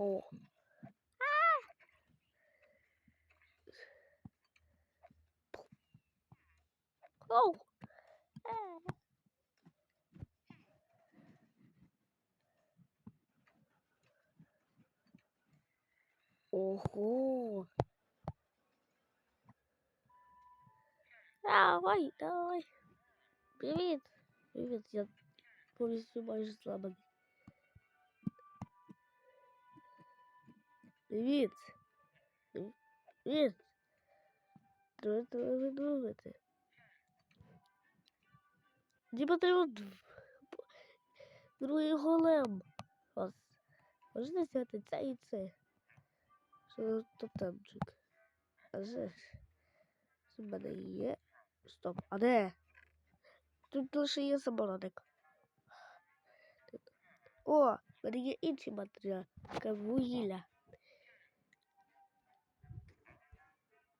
О. Оу. Ого. Давай, давай. Привіт. Привіт, я повністю майже зламаний. Привіт. Привіт. Що це ви думаєте? Мені потрібен другий голем. Ось. Можна взяти це і. Тамчик? А ж. В мене є. Стоп, а де? Тут лише є самородик. О, в мене є інші матеріали. Таке вугілля.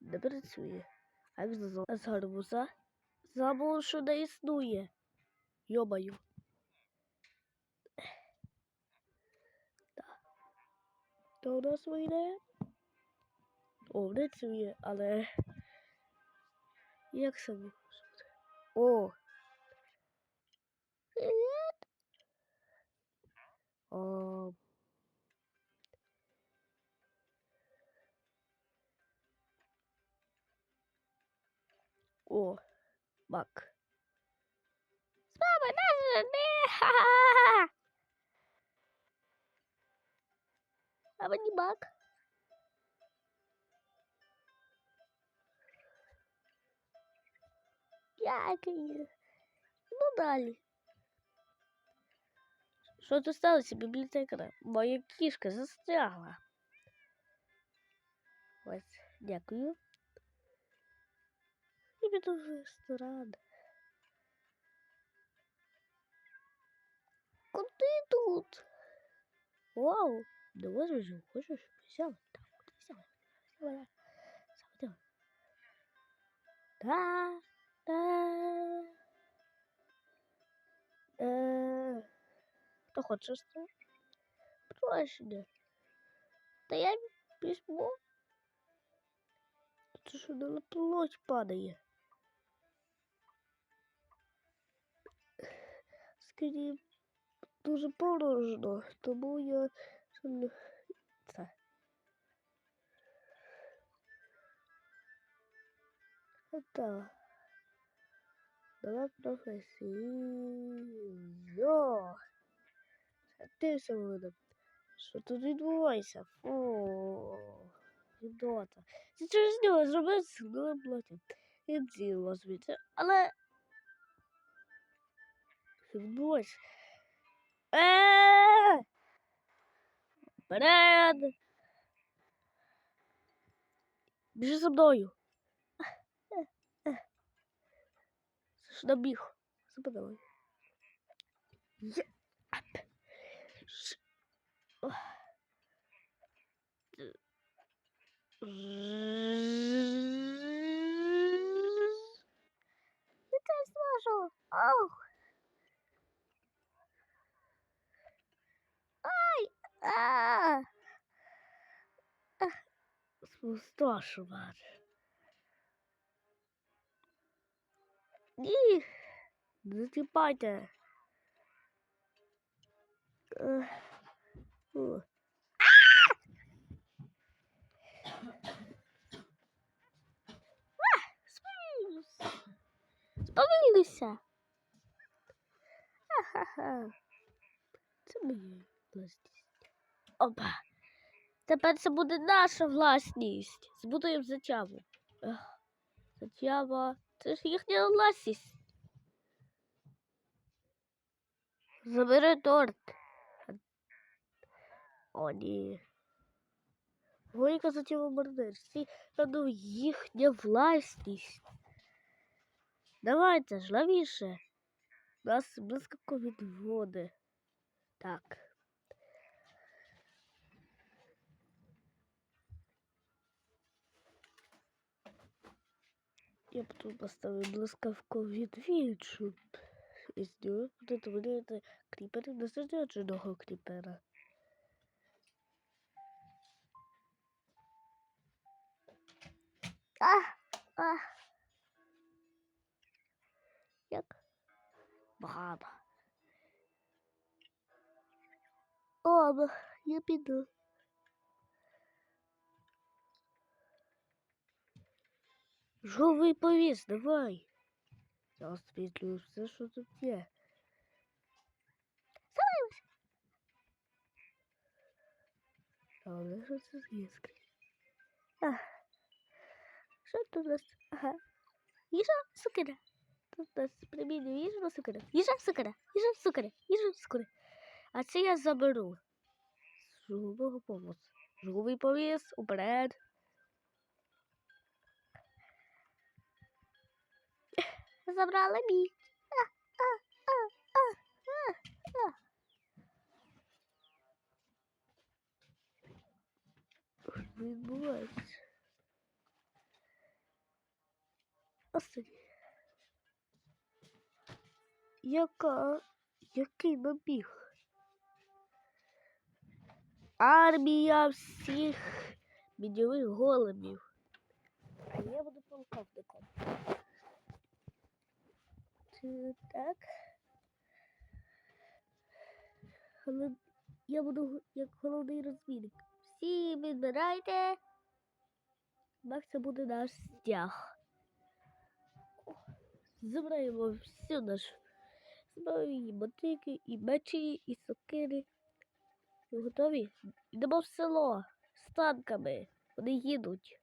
Не працює. А як з гарбуза? Забув, що не існує. Йомаю. То у нас вийде. О, працює, але. Як це може бути? О! Привіт! О. О, Мак. Слава не Ха-ха-ха! А мені Мак. Дякую. Ну далі. Що тут сталося, бібліотекаря? Моя кішка застрягла. Ось, дякую. І піду в ресторан. Куди тут? Вау! Да можеш же, хочеш? Взяла. Так, от взяла. Взяла. Взяла. Да. Да. Е, Хто хоче? Прощення. Та я письмо. Це що на плоть падає. Скоріше, дуже порожно, тому я це. Это. Давай професію. Йо. Це ти сьогодні. Що тут відбувається? Фу. Гідота. Це через нього зробив сигнал платі. І діло звідси. Але. Що відбувається? Еее! Вперед! Біжи за мною. Це ж набіг. Западавай. Є. Ап. Ш- Ох. Т- Я теж зможу. Ох. Ай! А! Спустошувати. Ні. Не чіпайте. Ех. Ха-ха-ха. Це моя власність. Опа. Тепер це буде наша власність. Збудуємо затяву. Затява. Це ж їхня власність. Забери торт. О, ні. Гойка затява мордерці. Ну, їхня власність. Давайте ж, лавіше. Нас близько від води. Так. Я б тут поставив блискавку відвід, щоб із нього буде виглядати кріпер незарядженого кріпера. А, а. Як? Багато. О, я піду. Жовий повіс, давай. Я освітлюю все, що тут є. Але що це іскри? Що тут у нас? Ага. Їжа сукера. Тут у нас примінює їжа на сукера. Їжа сукера. Їжа сукера. Їжа сукера. А це я заберу. Жового повозу. Жовий повіс, уперед. Забрала мій. Відбувається? Останнє. Яка? Який набіг? Армія всіх міньових големів. А я буду полковником. Чи так? Але я буду як головний розбійник. Всі відбирайте. Макса буде наш стяг. О, Забираємо всю нашу зброю, і мотики, і мечі, і сокири. Ви готові? Йдемо в село з танками. Вони їдуть.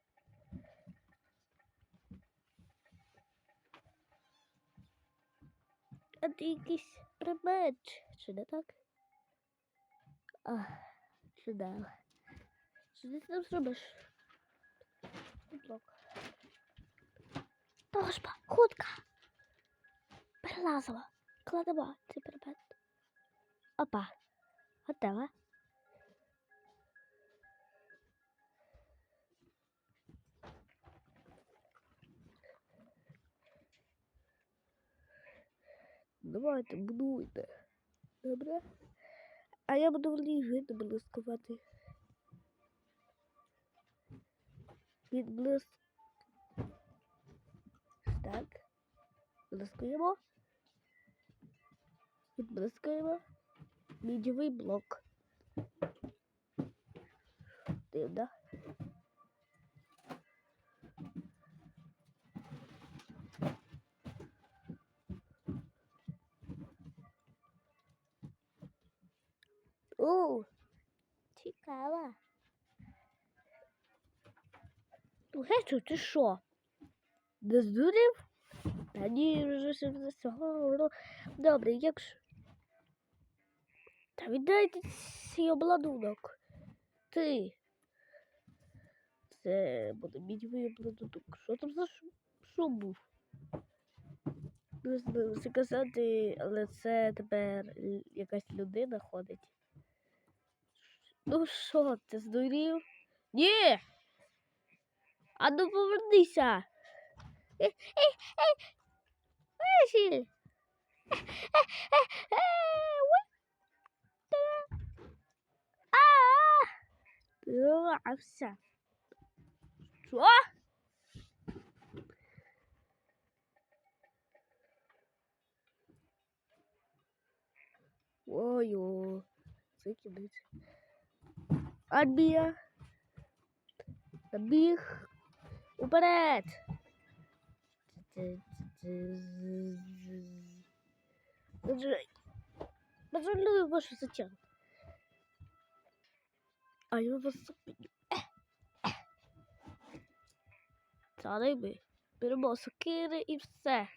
А ти якийсь примеч, чи не так? А, чудово. Що ти там зробиш? Блок. Тошба, хутка. Перелазила. Кладемо цей предмет. Опа. Готова. Давайте, будуйте. Добре? А я буду в ліжити блискувати. Відблиск. Так. Блискуємо. Відблискуємо. Мідєвий блок. Дивно. О, цікаво. Гечу, ти що? Не здурів? Та ні, вже все засягало. Добре, як ж. Та віддайте свій обладунок. Ти. Це буде мідьмий обладунок. Що там за шу- шум був? Не знаю, все казати, але це тепер якась людина ходить. Ну що, ти здурів? Ні! А ну повернися! Василь! Що? Ой-о, це кінець. Армія. Набіг. Уперед. Бажаю вашу затягу. А я вас зупиню. Та дай би. Беремо сокири і все.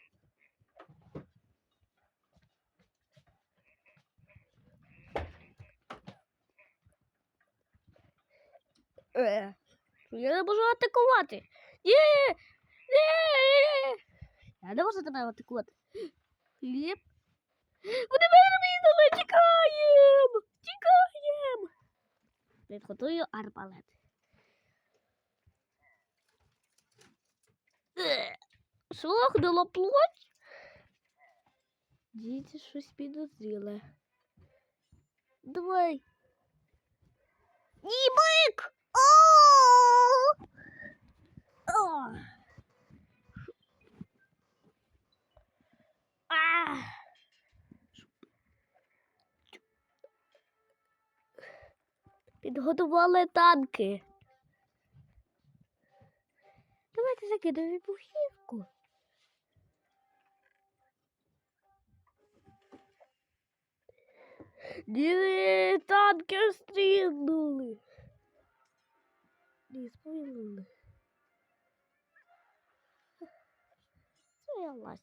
Е, я не можу атакувати. Ні! Ні! Я не можу тебе атакувати. Хліб. Вони мене! Тікаємо! Тікаємо! Підготую арбалет. Е, Слухнула плоть. Діти щось підозріле. Давай. Ні, бик! О! Підготували танки. Давайте закидаємо вибухівку. Ні, танки стрільнули. Ні, стрільнули. Це я.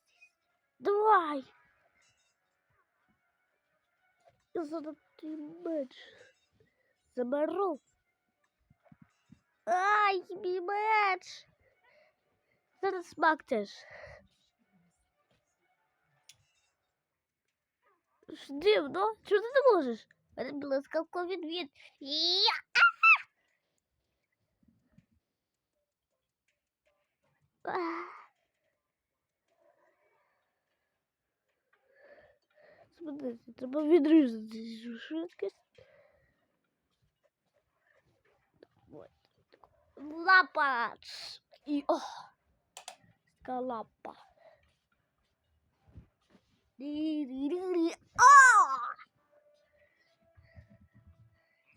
Давай! Я золотий меч. Заберу. Ай, мій меч! Зараз смак теж. Дивно, чого ти не можеш? Мене блискавко відвід. Я! Ах. Смотрите, треба відрізати цю швидкість. Вот. Лапач. І о! Така лапа.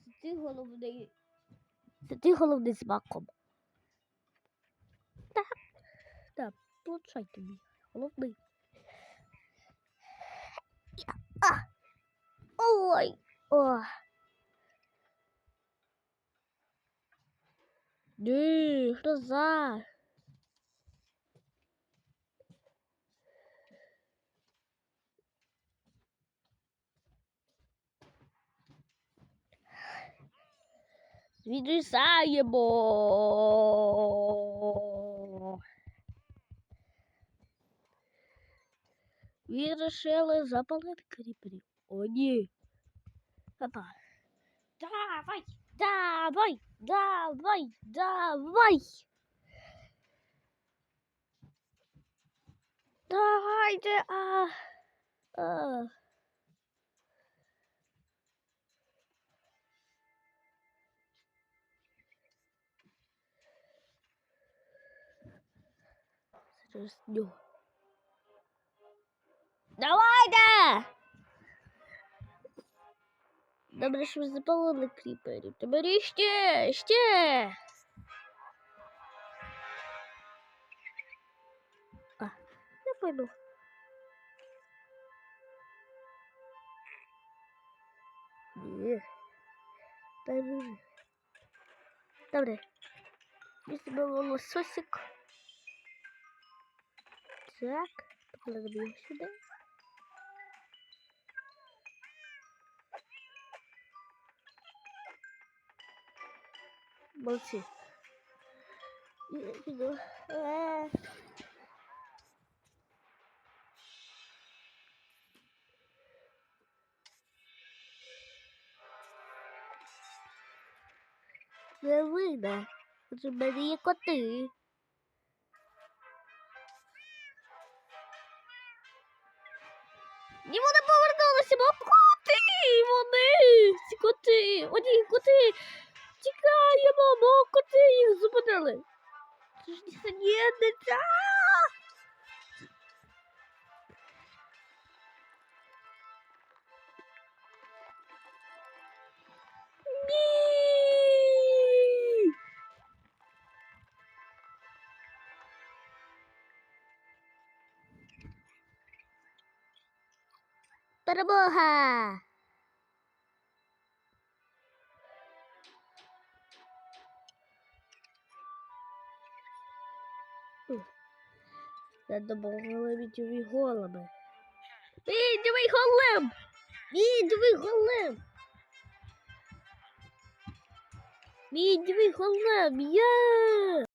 Це ти головний. Це ти головний з маком. Так. Так, получай тобі. Головний. А! Ой! О! Ні, гроза. Відрізаємо. Вирішили запалити кріперів. О, ні. Опа. Давай, давай, давай, давай. Давайте, а, а. Зараз нього. Давайте! Добре, що ви запалили кріперів. Тепер іще, ще. А, я пойду. Ні. Дай дуже. Добре. Если бы был лососик. Так, покладемо його Молодці. Я піду. Не вийде. В мене є коти. І вони повернулися, бо коти! Вони! Ці коти! О, ні, коти! Тікаємо, бо коти їх зупинили. Це ж нісенітниця! Перемога! Це допомогли відьові голуби. Відьовий голем! Відьовий голем! Відьовий голем! Є!